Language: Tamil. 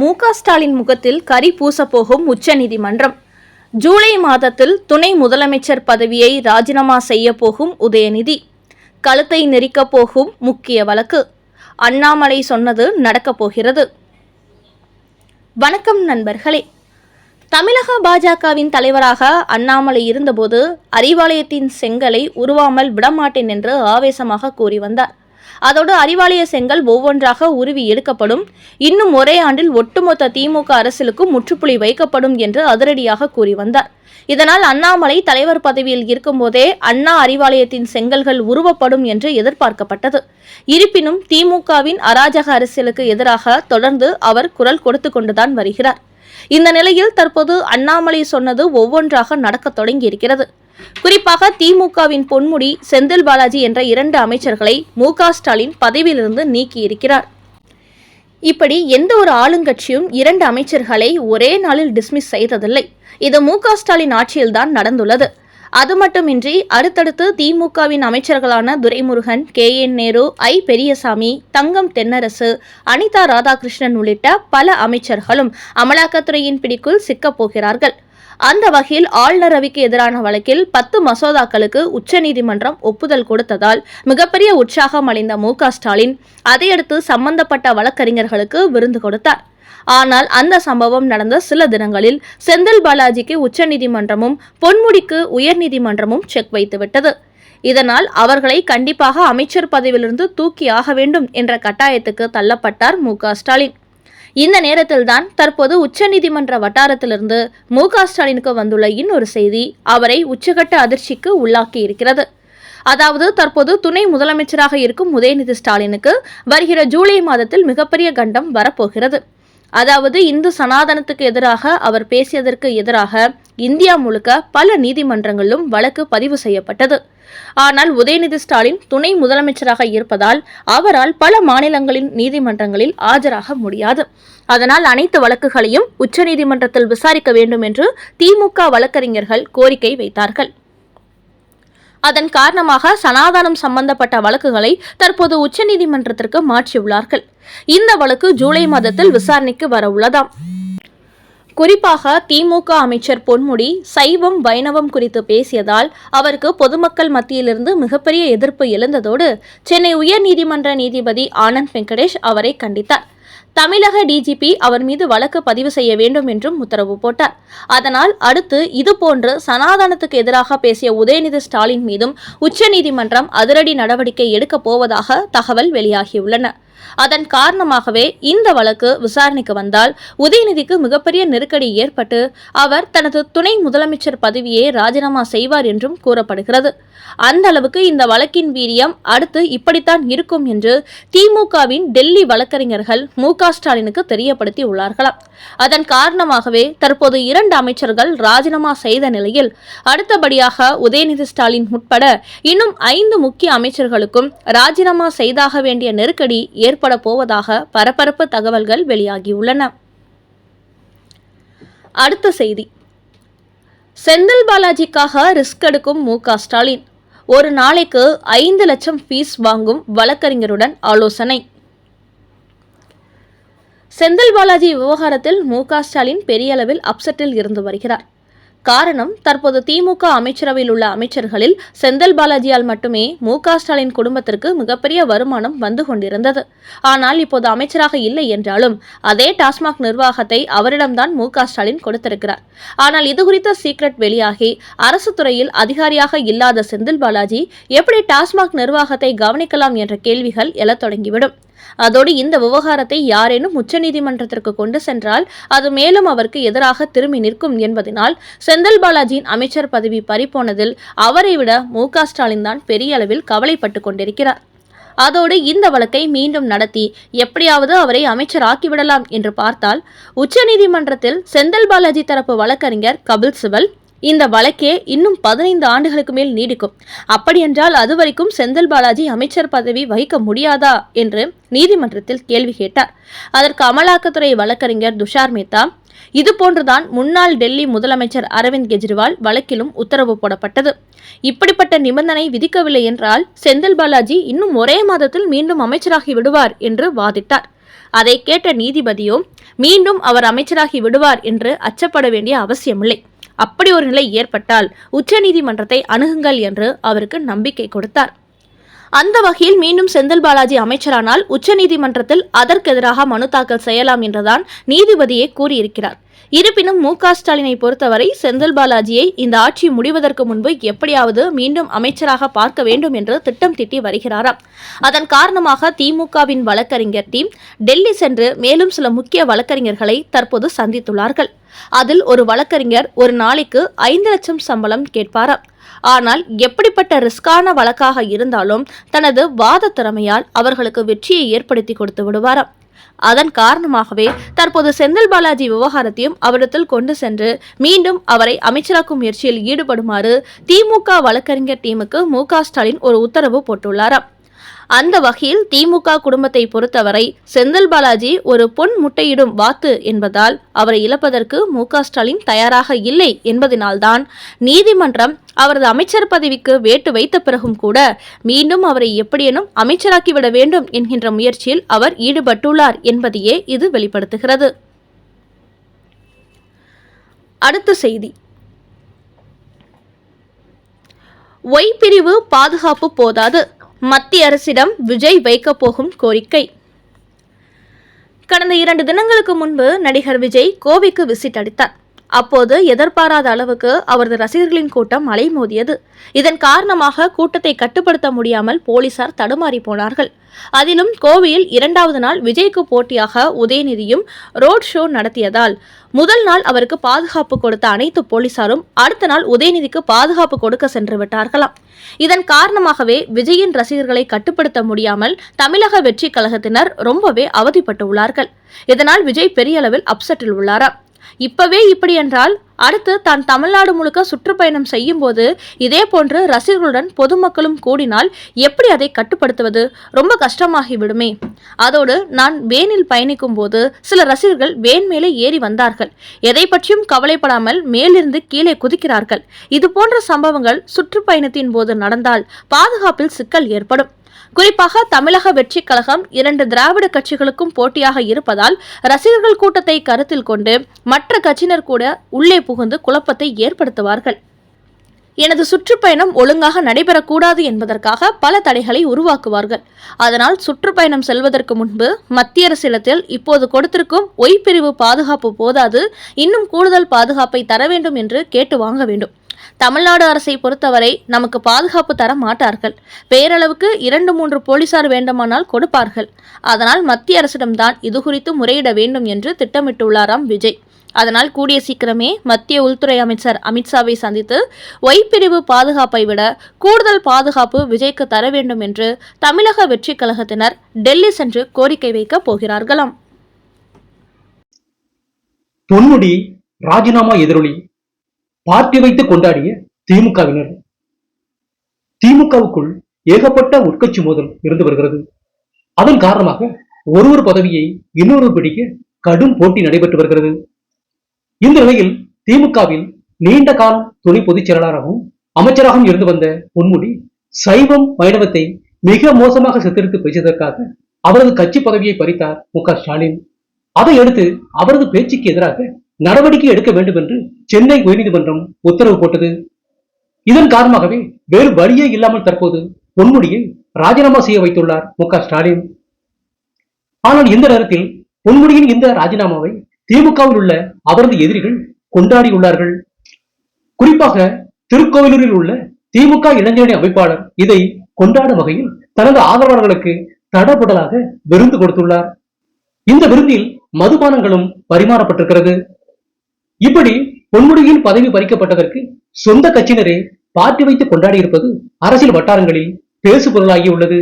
மு ஸ்டாலின் முகத்தில் கரி பூசப்போகும் உச்சநீதிமன்றம் ஜூலை மாதத்தில் துணை முதலமைச்சர் பதவியை ராஜினாமா செய்ய போகும் உதயநிதி. கழுத்தை நெரிக்கப் போகும் முக்கிய வழக்கு. அண்ணாமலை சொன்னது நடக்கப் போகிறது. வணக்கம் நண்பர்களே. தமிழக பாஜகவின் தலைவராக அண்ணாமலை இருந்தபோது அறிவாலயத்தின் செங்கலை உருவாமல் விடமாட்டேன் என்று ஆவேசமாக கூறி வந்தார். அதோடு அறிவாலய செங்கல் ஒவ்வொன்றாக உருவி எடுக்கப்படும். இன்னும் ஒரே ஆண்டில் ஒட்டுமொத்த திமுக அரசியலுக்கும் முற்றுப்புள்ளி வைக்கப்படும் என்று அதிரடியாக கூறி வந்தார். இதனால் அண்ணாமலை தலைவர் பதவியில் இருக்கும்போதே அண்ணா அறிவாலயத்தின் செங்கல்கள் உருவப்படும் என்று எதிர்பார்க்கப்பட்டது. இருப்பினும் திமுகவின் அராஜக அரசியலுக்கு எதிராக தொடர்ந்து அவர் குரல் கொடுத்து கொண்டுதான் வருகிறார். இந்த நிலையில் தற்போது அண்ணாமலை சொன்னது ஒவ்வொன்றாக நடக்கத் தொடங்கியிருக்கிறது. குறிப்பாக திமுகவின் பொன்முடி செந்தில் பாலாஜி என்ற இரண்டு அமைச்சர்களை மு ஸ்டாலின் பதவியிலிருந்து நீக்கியிருக்கிறார். இப்படி எந்த ஒரு ஆளுங்கட்சியும் இரண்டு அமைச்சர்களை ஒரே நாளில் டிஸ்மிஸ் செய்ததில்லை. இது மு ஸ்டாலின் ஆட்சியில்தான் நடந்துள்ளது. அது மட்டுமின்றி அடுத்தடுத்து திமுகவின் அமைச்சர்களான Duraimurugan K N Nehru I Periyasamy Thangam Thennarasu Anitha Radhakrishnan உள்ளிட்ட பல அமைச்சர்களும் அமலாக்கத்துறையின் பிடிக்குள் சிக்கப் போகிறார்கள் அந்த வகையில் ஆளுநர் ரவிக்கு எதிரான வழக்கில் பத்து மசோதாக்களுக்கு உச்சநீதிமன்றம் ஒப்புதல் கொடுத்ததால் மிகப்பெரிய உற்சாகம் அடைந்த மு ஸ்டாலின் அதையடுத்து சம்பந்தப்பட்ட வழக்கறிஞர்களுக்கு விருந்து கொடுத்தார். ஆனால் அந்த சம்பவம் நடந்த சில தினங்களில் செந்தில் பாலாஜிக்கு உச்சநீதிமன்றமும் பொன்முடிக்கு உயர்நீதிமன்றமும் செக் வைத்துவிட்டது இதனால் அவர்களை கண்டிப்பாக அமைச்சர் பதவியிலிருந்து தூக்கி ஆக வேண்டும் என்ற கட்டாயத்துக்கு தள்ளப்பட்டார் மு ஸ்டாலின். இந்த நேரத்தில்தான் தற்போது உச்சநீதிமன்ற வட்டாரத்திலிருந்து மு க ஸ்டாலினுக்கு வந்துள்ள இன்னொரு செய்தி அவரை உச்சகட்ட அதிர்ச்சிக்கு உள்ளாக்கி இருக்கிறது. அதாவது தற்போது துணை முதலமைச்சராக இருக்கும் உதயநிதி ஸ்டாலினுக்கு வருகிற ஜூலை மாதத்தில் மிகப்பெரிய கண்டம் வரப்போகிறது. அதாவது இந்து சனாதனத்துக்கு எதிராக அவர் பேசியதற்கு எதிராக இந்தியா முழுக்க பல நீதிமன்றங்களிலும் வழக்கு பதிவு செய்யப்பட்டது. ஆனால் உதயநிதி ஸ்டாலின் துணை முதலமைச்சராக இருப்பதால் அவரால் பல மாநிலங்களின் நீதிமன்றங்களில் ஆஜராக முடியாது. அதனால் அனைத்து வழக்குகளையும் உச்சநீதிமன்றத்தில் விசாரிக்க வேண்டும் என்று திமுக வழக்கறிஞர்கள் கோரிக்கை வைத்தார்கள். அதன் காரணமாக சனாதனம் சம்பந்தப்பட்ட வழக்குகளை தற்போது உச்சநீதிமன்றத்திற்கு மாற்றியுள்ளார்கள். இந்த வழக்கு ஜூலை மாதத்தில் விசாரணைக்கு வர உள்ளதாம் குறிப்பாக திமுக அமைச்சர் பொன்முடி சைவம் வைணவம் குறித்து பேசியதால் அவருக்கு பொதுமக்கள் மத்தியிலிருந்து மிகப்பெரிய எதிர்ப்பு எழுந்ததோடு சென்னை உயர்நீதிமன்ற நீதிபதி ஆனந்த் வெங்கடேஷ் அவரை கண்டித்தார். தமிழக டிஜிபி அவர் மீது வழக்கு பதிவு செய்ய வேண்டும் என்றும் உத்தரவு போட்டார். அதனால் அடுத்து இதுபோன்று சனாதனத்துக்கு எதிராக பேசிய உதயநிதி ஸ்டாலின் மீதும் உச்சநீதிமன்றம் அதிரடி நடவடிக்கை எடுக்கப் போவதாக தகவல் வெளியாகியுள்ளன. அதன் காரணமாகவே இந்த வழக்கு விசாரணைக்கு வந்தால் உதயநிதிக்கு மிகப்பெரிய நெருக்கடி ஏற்பட்டு அவர் தனது துணை முதலமைச்சர் பதவியை ராஜினாமா செய்வார் என்றும் கூறப்படுகிறது. அந்த அளவுக்கு இந்த வழக்கின் வீரியம் அடுத்து இப்படித்தான் இருக்கும் என்று திமுகவின் டெல்லி வழக்கறிஞர்கள் மு க ஸ்டாலினுக்கு தெரியப்படுத்தி உள்ளார்களாம் அதன் காரணமாகவே தற்போது இரண்டு அமைச்சர்கள் ராஜினாமா செய்த நிலையில் அடுத்தபடியாக உதயநிதி ஸ்டாலின் உட்பட இன்னும் ஐந்து முக்கிய அமைச்சர்களுக்கும் ராஜினாமா செய்தாக வேண்டிய நெருக்கடி ஏற்பட போவதாக பரபரப்பு தகவல்கள் வெளியாகியுள்ளன. அடுத்த செய்தி. செந்தில் பாலாஜிக்காக ரிஸ்க் எடுக்கும் மு ஸ்டாலின். ஒரு நாளைக்கு ஐந்து லட்சம் ஃபீஸ் வாங்கும் வழக்கறிஞருடன் ஆலோசனை. செந்தில் பாலாஜி விவகாரத்தில் மு ஸ்டாலின் பெரிய அளவில் அப்செட்டில் இருந்து வருகிறார். காரணம் தற்போது திமுக அமைச்சரவையில் உள்ள அமைச்சர்களில் செந்தில் பாலாஜியால் மட்டுமே மு ஸ்டாலின் குடும்பத்திற்கு மிகப்பெரிய வருமானம் வந்து கொண்டிருந்தது. ஆனால் இப்போது அமைச்சராக இல்லை என்றாலும் அதே டாஸ்மாக் நிர்வாகத்தை அவரிடம்தான் மு ஸ்டாலின் கொடுத்திருக்கிறார். ஆனால் இது குறித்த சீக்ரெட் வெளியாகி அரசு துறையில் அதிகாரியாக இல்லாத செந்தில் பாலாஜி எப்படி டாஸ்மாக் நிர்வாகத்தை கவனிக்கலாம் என்ற கேள்விகள் எழத் தொடங்கிவிடும். அதோடு இந்த விவகாரத்தை யாரேனும் உச்சநீதிமன்றத்திற்கு கொண்டு சென்றால் அது மேலும் அவருக்கு எதிராக திரும்பி நிற்கும் என்பதனால் செந்தில் பாலாஜியின் அமைச்சர் பதவி பறிப்போனதில் அவரை விட மு ஸ்டாலின் தான் பெரிய அளவில் கவலைப்பட்டு கொண்டிருக்கிறார். அதோடு இந்த வழக்கை மீண்டும் நடத்தி எப்படியாவது அவரை அமைச்சராக்கிவிடலாம் என்று பார்த்தால் உச்சநீதிமன்றத்தில் செந்தில் பாலாஜி தரப்பு வழக்கறிஞர் கபில் சிபல் இந்த வழக்கே இன்னும் பதினைந்து ஆண்டுகளுக்கு மேல் நீடிக்கும். அப்படியென்றால் அதுவரைக்கும் செந்தில் பாலாஜி அமைச்சர் பதவி வகிக்க முடியாதா? என்று நீதிமன்றத்தில் கேள்வி கேட்டார். அதற்கு அமலாக்கத்துறை வழக்கறிஞர் துஷார் மேத்தா இதுபோன்றுதான் முன்னாள் டெல்லி முதலமைச்சர் அரவிந்த் கெஜ்ரிவால் வழக்கிலும் உத்தரவு போடப்பட்டது. இப்படிப்பட்ட நிபந்தனை விதிக்கவில்லை என்றால் செந்தில் பாலாஜி இன்னும் ஒரே மாதத்தில் மீண்டும் அமைச்சராகி விடுவார் என்று வாதிட்டார். அதை கேட்ட நீதிபதியோ மீண்டும் அவர் அமைச்சராகி விடுவார் என்று அச்சப்பட வேண்டிய அவசியமில்லை. அப்படி ஒரு நிலை ஏற்பட்டால் உச்சநீதிமன்றத்தை அணுகுங்கள் என்று அவருக்கு நம்பிக்கை கொடுத்தார். அந்த வகையில் மீண்டும் செந்தில் பாலாஜி அமைச்சரானால் உச்சநீதிமன்றத்தில் அதற்கு எதிராக மனு தாக்கல் செய்யலாம் என்றுதான் நீதிபதியே கூறியிருக்கிறார். இருப்பினும் மு க ஸ்டாலினை பொறுத்தவரை செந்தில் பாலாஜியை இந்த ஆட்சி முடிவதற்கு முன்பு எப்படியாவது மீண்டும் அமைச்சராக பார்க்க வேண்டும் என்று திட்டம் திட்டி வருகிறாராம். அதன் காரணமாக திமுகவின் வழக்கறிஞர் டீம் டெல்லி சென்று மேலும் சில முக்கிய வழக்கறிஞர்களை தற்போது சந்தித்துள்ளார்கள். அதில் ஒரு வழக்கறிஞர் ஒரு நாளைக்கு ஐந்து லட்சம் சம்பளம் கேட்பாராம். ஆனால் எப்படிப்பட்ட ரிஸ்கான வழக்காக இருந்தாலும் தனது வாத திறமையால் அவர்களுக்கு வெற்றியை ஏற்படுத்தி கொடுத்து விடுவாராம். அதன் காரணமாகவே தற்போது செந்தில் பாலாஜி விவகாரத்தையும் அவரிடத்தில் கொண்டு சென்று மீண்டும் அவரை அமைச்சராக்கும் முயற்சியில் ஈடுபடுமாறு திமுக வழக்கறிஞர் டீமுக்கு மு க ஸ்டாலின் ஒரு உத்தரவு போட்டுள்ளாராம். அந்த வகையில் திமுக குடும்பத்தை பொறுத்தவரை செந்தில் பாலாஜி ஒரு பொன் முட்டையிடும் வாத்து என்பதால் அவரை இழப்பதற்கு மு ஸ்டாலின் தயாராக இல்லை என்பதனால்தான் நீதிமன்றம் அவரது அமைச்சர் பதவிக்கு வேட்டு வைத்த பிறகும் கூட மீண்டும் அவரை எப்படியேனும் அமைச்சராக்கிவிட வேண்டும் என்கின்ற முயற்சியில் அவர் ஈடுபட்டுள்ளார் என்பதையே இது வெளிப்படுத்துகிறது. அடுத்த செய்தி. ஒய் பிரிவு பாதுகாப்பு போதாது. மத்திய அரசிடம் விஜய் வைக்கப் போகும் கோரிக்கை. கடந்த இரண்டு தினங்களுக்கு முன்பு நடிகர் விஜய் கோவைக்கு விசிட் அளித்தார் அப்போது எதிர்பாராத அளவுக்கு அவரது ரசிகர்களின் கூட்டம் அலைமோதியது. இதன் காரணமாக கூட்டத்தை கட்டுப்படுத்த முடியாமல் போலீசார் தடுமாறி போனார்கள். அதிலும் கோவையில் இரண்டாவது நாள் விஜய்க்கு போட்டியாக உதயநிதியும் ரோட் ஷோ நடத்தியதால் முதல் நாள் அவருக்கு பாதுகாப்பு கொடுத்த அனைத்து போலீசாரும் அடுத்த நாள் உதயநிதிக்கு பாதுகாப்பு கொடுக்க சென்று விட்டார்களாம். இதன் காரணமாகவே விஜயின் ரசிகர்களை கட்டுப்படுத்த முடியாமல் தமிழக வெற்றி கழகத்தினர் ரொம்பவே அவதிப்பட்டு உள்ளார்கள். இதனால் விஜய் பெரிய அளவில் அப்செட்டில் உள்ளாராம். இப்பவே இப்படி என்றால் அடுத்து தான் தமிழ்நாடு முழுக்க சுற்றுப்பயணம் செய்யும் போது இதே போன்று ரசிகர்களுடன் பொதுமக்களும் கூடினால் எப்படி அதை கட்டுப்படுத்துவது? ரொம்ப கஷ்டமாகி விடுமே அதோடு நான் வேனில் பயணிக்கும் போது சில ரசிகர்கள் வேன் மேலே ஏறி வந்தார்கள். எதை பற்றியும் கவலைப்படாமல் மேலிருந்து கீழே குதிக்கிறார்கள். இது போன்ற சம்பவங்கள் சுற்றுப்பயணத்தின் போது நடந்தால் பாதுகாப்பில் சிக்கல் ஏற்படும். குறிப்பாக தமிழக வெற்றி கழகம் இரண்டு திராவிட கட்சிகளுக்கும் போட்டியாக இருப்பதால் ரசிகர்கள் கூட்டத்தை கருத்தில் கொண்டு மற்ற கட்சியினர் கூட உள்ளே புகுந்து குழப்பத்தை ஏற்படுத்துவார்கள். எனது சுற்றுப்பயணம் ஒழுங்காக நடைபெறக்கூடாது என்பதற்காக பல தடைகளை உருவாக்குவார்கள். அதனால் சுற்றுப்பயணம் செல்வதற்கு முன்பு மத்திய அரசிடத்தில் இப்போது கொடுத்திருக்கும் ஒய் பிரிவு பாதுகாப்பு போதாது இன்னும் கூடுதல் பாதுகாப்பை தர வேண்டும் என்று கேட்டு வாங்க வேண்டும். தமிழ்நாடு அரசை பொறுத்தவரை நமக்கு பாதுகாப்பு தர மாட்டார்கள். பேரளவுக்கு இரண்டு மூன்று போலீசார் வேண்டுமானால் கொடுப்பார்கள். அதனால் மத்திய அரசிடம்தான் இது குறித்து முறையிட வேண்டும் என்று திட்டமிட்டுள்ளாராம் விஜய். அதனால் கூடிய சீக்கிரமே மத்திய உள்துறை அமைச்சர் அமித்ஷாவை சந்தித்து ஒய் பிரிவு பாதுகாப்பை விட கூடுதல் பாதுகாப்பு விஜய்க்கு தர வேண்டும் என்று தமிழக வெற்றி கழகத்தினர் டெல்லி சென்று கோரிக்கை வைக்கப் போகிறார்களாம். பொன்முடி ராஜினாமா எதிரொலி பார்ட்டி வைத்து கொண்டாடிய திமுகவினர். திமுகவுக்குள் ஏகப்பட்ட உட்கட்சி மோதல் இருந்து வருகிறது. அதன் காரணமாக ஒருவர் பதவியை இன்னொரு பிடிக்க கடும் போட்டி நடைபெற்று வருகிறது. இந்த நிலையில் திமுகவில் நீண்ட காலம் துணை பொதுச் செயலாளராகவும் அமைச்சராகவும் இருந்து வந்த பொன்முடி சைவம் வைணவத்தை மிக மோசமாக சித்தரித்து பேசியதற்காக அவரது கட்சி பதவியை பறித்தார் மு க ஸ்டாலின். அதையடுத்து அவரது பேச்சுக்கு எதிராக நடவடிக்கை எடுக்க வேண்டும் என்று சென்னை உயர்நீதிமன்றம் உத்தரவு போட்டது. இதன் காரணமாகவே வேறு வழியே இல்லாமல் தற்போது பொன்முடியை ராஜினாமா செய்ய வைத்துள்ளார் மு க ஸ்டாலின். ஆனால் இந்த நேரத்தில் பொன்முடியின் இந்த ராஜினாமாவை திமுகவில் உள்ள அவரது எதிரிகள் கொண்டாடியுள்ளார்கள். குறிப்பாக திருக்கோவிலூரில் உள்ள திமுக இளைஞரணி அமைப்பாளர் இதை கொண்டாடும் வகையில் தனது ஆதரவாளர்களுக்கு தடபுடலாக விருந்து கொடுத்துள்ளார். இந்த விருந்தில் மதுபானங்களும் பரிமாறப்பட்டிருக்கிறது. இப்படி பொன்முடியின் பதவி பறிக்கப்பட்டதற்கு சொந்த கட்சியினரே பார்ட்டி வைத்து கொண்டாடி இருப்பது அரசியல் வட்டாரங்களில் பேசுபொருளாகியுள்ளது.